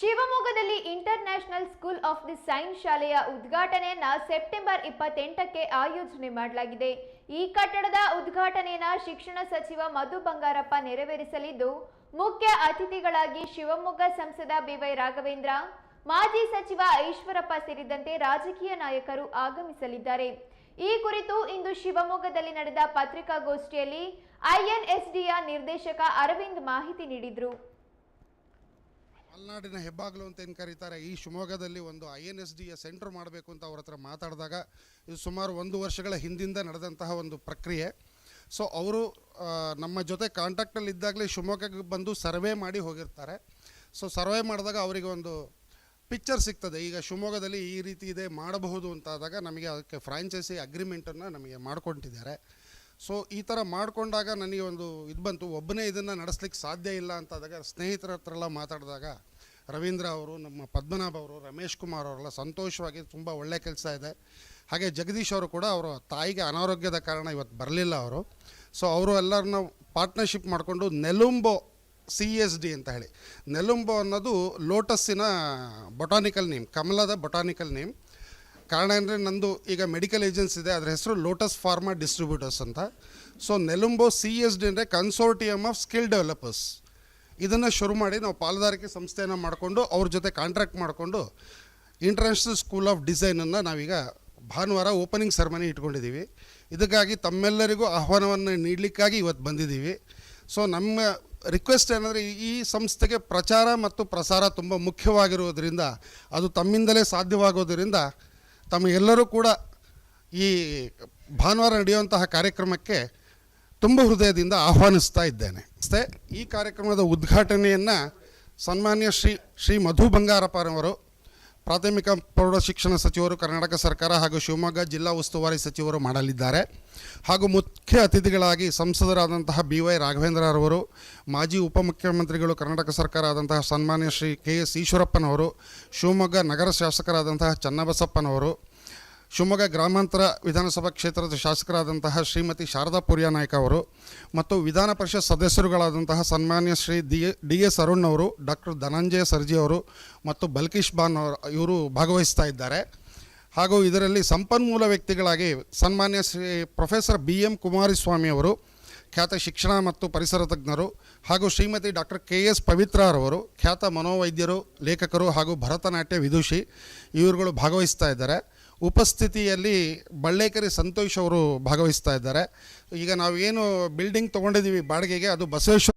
ಶಿವಮೊಗ್ಗದಲ್ಲಿ international school of the science ಶಾಲೆಯ ಉದ್ಘಾಟನೆಯನ್ನ ಸೆಪ್ಟೆಂಬರ್ ಇಪ್ಪತ್ತೆಂಟಕ್ಕೆ ಆಯೋಜನೆ ಮಾಡಲಾಗಿದೆ. ಈ ಕಟ್ಟಡದ ಉದ್ಘಾಟನೆಯನ್ನ ಶಿಕ್ಷಣ ಸಚಿವ ಮಧು ಬಂಗಾರಪ್ಪ ನೆರವೇರಿಸಲಿದ್ದು, ಮುಖ್ಯ ಅತಿಥಿಗಳಾಗಿ ಶಿವಮೊಗ್ಗ ಸಂಸದ ಬಿವೈ ರಾಘವೇಂದ್ರ, ಮಾಜಿ ಸಚಿವ ಈಶ್ವರಪ್ಪ ಸೇರಿದಂತೆ ರಾಜಕೀಯ ನಾಯಕರು ಆಗಮಿಸಲಿದ್ದಾರೆ. ಈ ಕುರಿತು ಇಂದು ಶಿವಮೊಗ್ಗದಲ್ಲಿ ನಡೆದ ಪತ್ರಿಕಾಗೋಷ್ಠಿಯಲ್ಲಿ ಐಎನ್ಎಸ್ಡಿಯ ನಿರ್ದೇಶಕ ಅರವಿಂದ್ ಮಾಹಿತಿ ನೀಡಿದರು. ಮಲೆನಾಡಿನ ಹೆಬ್ಬಾಗ್ಲು ಅಂತ ಏನು ಕರೀತಾರೆ, ಈ ಶಿವಮೊಗ್ಗದಲ್ಲಿ ಒಂದು ಐ ಎನ್ ಎಸ್ ಡಿಯ ಸೆಂಟ್ರ್ ಮಾಡಬೇಕು ಅಂತ ಅವ್ರ ಹತ್ರ ಮಾತಾಡಿದಾಗ ಇದು ಸುಮಾರು ಒಂದು ವರ್ಷಗಳ ಹಿಂದಿಂದ ನಡೆದಂತಹ ಒಂದು ಪ್ರಕ್ರಿಯೆ. ಸೊ ಅವರು ನಮ್ಮ ಜೊತೆ ಕಾಂಟ್ಯಾಕ್ಟಲ್ಲಿ ಇದ್ದಾಗಲೇ ಶಿವಮೊಗ್ಗಕ್ಕೆ ಬಂದು ಸರ್ವೆ ಮಾಡಿ ಹೋಗಿರ್ತಾರೆ. ಸೊ ಸರ್ವೆ ಮಾಡಿದಾಗ ಅವರಿಗೆ ಒಂದು ಪಿಕ್ಚರ್ ಸಿಗ್ತದೆ. ಈಗ ಶಿವಮೊಗ್ಗದಲ್ಲಿ ಈ ರೀತಿ ಇದೆ, ಮಾಡಬಹುದು ಅಂತಾದಾಗ ನಮಗೆ ಅದಕ್ಕೆ ಫ್ರಾಂಚೈಸಿ ಅಗ್ರಿಮೆಂಟನ್ನು ನಮಗೆ ಮಾಡ್ಕೊಟ್ಟಿದ್ದಾರೆ. ಸೊ ಈ ಥರ ಮಾಡಿಕೊಂಡಾಗ ನನಗೆ ಒಂದು ಇದು ಬಂತು. ಒಬ್ಬನೇ ಇದನ್ನು ನಡೆಸ್ಲಿಕ್ಕೆ ಸಾಧ್ಯ ಇಲ್ಲ ಅಂತಾದಾಗ ಸ್ನೇಹಿತರ ಹತ್ರ ಎಲ್ಲ ಮಾತಾಡಿದಾಗ ರವೀಂದ್ರ ಅವರು, ನಮ್ಮ ಪದ್ಮನಾಭ ಅವರು, ರಮೇಶ್ ಕುಮಾರ್ ಅವರೆಲ್ಲ ಸಂತೋಷವಾಗಿ ತುಂಬ ಒಳ್ಳೆ ಕೆಲಸ ಇದೆ. ಹಾಗೆ ಜಗದೀಶ್ ಅವರು ಕೂಡ ಅವರು ತಾಯಿಗೆ ಅನಾರೋಗ್ಯದ ಕಾರಣ ಇವತ್ತು ಬರಲಿಲ್ಲ ಅವರು. ಸೊ ಅವರು ಎಲ್ಲರನ್ನ ಪಾರ್ಟ್ನರ್ಶಿಪ್ ಮಾಡಿಕೊಂಡು ನೆಲುಂಬೋ ಸಿ ಎಸ್ ಡಿ ಅಂತ ಹೇಳಿ. ನೆಲುಂಬೋ ಅನ್ನೋದು ಲೋಟಸ್ಸಿನ ಬೊಟಾನಿಕಲ್ ನೇಮ್ ಕಮಲದ ಬೊಟಾನಿಕಲ್ ನೇಮ್ ಕಾರಣ ಅಂದರೆ ನಂದು ಈಗ ಮೆಡಿಕಲ್ ಏಜೆನ್ಸಿ ಇದೆ. ಅದರ ಹೆಸರು ಲೋಟಸ್ ಫಾರ್ಮಾ ಡಿಸ್ಟ್ರಿಬ್ಯೂಟರ್ಸ್ ಅಂತ. So Nelumbo C S D ಅಂದರೆ ಕನ್ಸೋರ್ಟಿಯಮ್ ಆಫ್ ಸ್ಕಿಲ್ ಡೆವಲಪರ್ಸ್ ಇದನ್ನು ಶುರು ಮಾಡಿ ನಾವು ಪಾಲುದಾರಿಕೆ ಸಂಸ್ಥೆಯನ್ನು ಮಾಡಿಕೊಂಡು ಅವ್ರ ಜೊತೆ ಕಾಂಟ್ರಾಕ್ಟ್ ಮಾಡಿಕೊಂಡು ಇಂಟರ್ನ್ಯಾಷನಲ್ ಸ್ಕೂಲ್ ಆಫ್ ಡಿಸೈನನ್ನು ನಾವೀಗ ಭಾನುವಾರ ಓಪನಿಂಗ್ ಸೆರೆಮನಿ ಇಟ್ಕೊಂಡಿದ್ದೀವಿ ಇದಕ್ಕಾಗಿ ತಮ್ಮೆಲ್ಲರಿಗೂ ಆಹ್ವಾನವನ್ನು ನೀಡಲಿಕ್ಕಾಗಿ ಇವತ್ತು ಬಂದಿದ್ದೀವಿ ಸೊ ನಮ್ಮ ರಿಕ್ವೆಸ್ಟ್ ಏನಂದರೆ ಈ ಸಂಸ್ಥೆಗೆ ಪ್ರಚಾರ ಮತ್ತು ಪ್ರಸಾರ ತುಂಬ ಮುಖ್ಯವಾಗಿರುವುದರಿಂದ, ಅದು ತಮ್ಮಿಂದಲೇ ಸಾಧ್ಯವಾಗೋದರಿಂದ ತಮಗೆಲ್ಲರೂ ಕೂಡ ಈ ಭಾನುವಾರ ನಡೆಯುವಂತಹ ಕಾರ್ಯಕ್ರಮಕ್ಕೆ ತುಂಬ ಹೃದಯದಿಂದ ಆಹ್ವಾನಿಸ್ತಾ ಇದ್ದೇನೆ. ಈ ಕಾರ್ಯಕ್ರಮದ ಉದ್ಘಾಟನೆಯನ್ನು ಸನ್ಮಾನ್ಯ ಶ್ರೀ ಶ್ರೀ ಮಧು ಬಂಗಾರಪ್ಪನವರು ಪ್ರಾಥಮಿಕ ಪ್ರೌಢ ಶಿಕ್ಷಣ ಸಚಿವರು ಕರ್ನಾಟಕ ಸರ್ಕಾರ ಹಾಗೂ ಶಿವಮೊಗ್ಗ ಜಿಲ್ಲಾ ಉಸ್ತುವಾರಿ ಸಚಿವರು ಮಾಡಲಿದ್ದಾರೆ. ಹಾಗೂ ಮುಖ್ಯ ಅತಿಥಿಗಳಾಗಿ ಸಂಸದರಾದಂತಹ ಬಿ ವೈ ರಾಘವೇಂದ್ರರವರು ಮಾಜಿ ಉಪಮುಖ್ಯಮಂತ್ರಿಗಳು ಕರ್ನಾಟಕ ಸರ್ಕಾರ ಆದಂತಹ ಸನ್ಮಾನ್ಯ ಶ್ರೀ ಕೆ ಎಸ್ ಈಶ್ವರಪ್ಪನವರು, ಶಿವಮೊಗ್ಗ ನಗರ ಶಾಸಕರಾದಂತಹ ಚನ್ನಬಸಪ್ಪನವರು ಶಿವಮೊಗ್ಗ ಗ್ರಾಮಾಂತರ ವಿಧಾನಸಭಾ ಕ್ಷೇತ್ರದ ಶಾಸಕರಾದಂತಹ ಶ್ರೀಮತಿ ಶಾರದಾ ಪುರಿಯಾ ನಾಯ್ಕ ಅವರು ಮತ್ತು ವಿಧಾನ ಪರಿಷತ್ ಸದಸ್ಯರುಗಳಾದಂತಹ ಸನ್ಮಾನ್ಯ Shri D D S Arun ಅವರು, ಡಾಕ್ಟರ್ ಧನಂಜಯ ಸರ್ಜಿ ಅವರು ಮತ್ತು ಬಲ್ಕೀಶ್ ಬಾನ್ ಅವರು, ಇವರು ಭಾಗವಹಿಸ್ತಾ ಇದ್ದಾರೆ. ಹಾಗೂ ಇದರಲ್ಲಿ ಸಂಪನ್ಮೂಲ ವ್ಯಕ್ತಿಗಳಾಗಿ ಸನ್ಮಾನ್ಯ Shri professor B M Kumaraswamy ಅವರು, ಖ್ಯಾತ ಶಿಕ್ಷಣ ಮತ್ತು ಪರಿಸರ ತಜ್ಞರು ಹಾಗೂ ಶ್ರೀಮತಿ ಡಾಕ್ಟರ್ ಕೆ ಎಸ್ ಪವಿತ್ರರವರು ಖ್ಯಾತ ಮನೋವೈದ್ಯರು, ಲೇಖಕರು ಹಾಗೂ ಭರತನಾಟ್ಯ ವಿದುಷಿ, ಇವರುಗಳು ಭಾಗವಹಿಸ್ತಾ ಇದ್ದಾರೆ. ಉಪಸ್ಥಿತಿಯಲ್ಲಿ ಬಳ್ಳೇಕರಿ ಸಂತೋಷ್ ಅವರು ಭಾಗವಹಿಸ್ತಾ ಇದ್ದಾರೆ. ಈಗ ನಾವೇನು ಬಿಲ್ಡಿಂಗ್ ತೊಗೊಂಡಿದ್ದೀವಿ ಬಾಡಿಗೆಗೆ ಅದು ಬಸವೇಶ್ವರ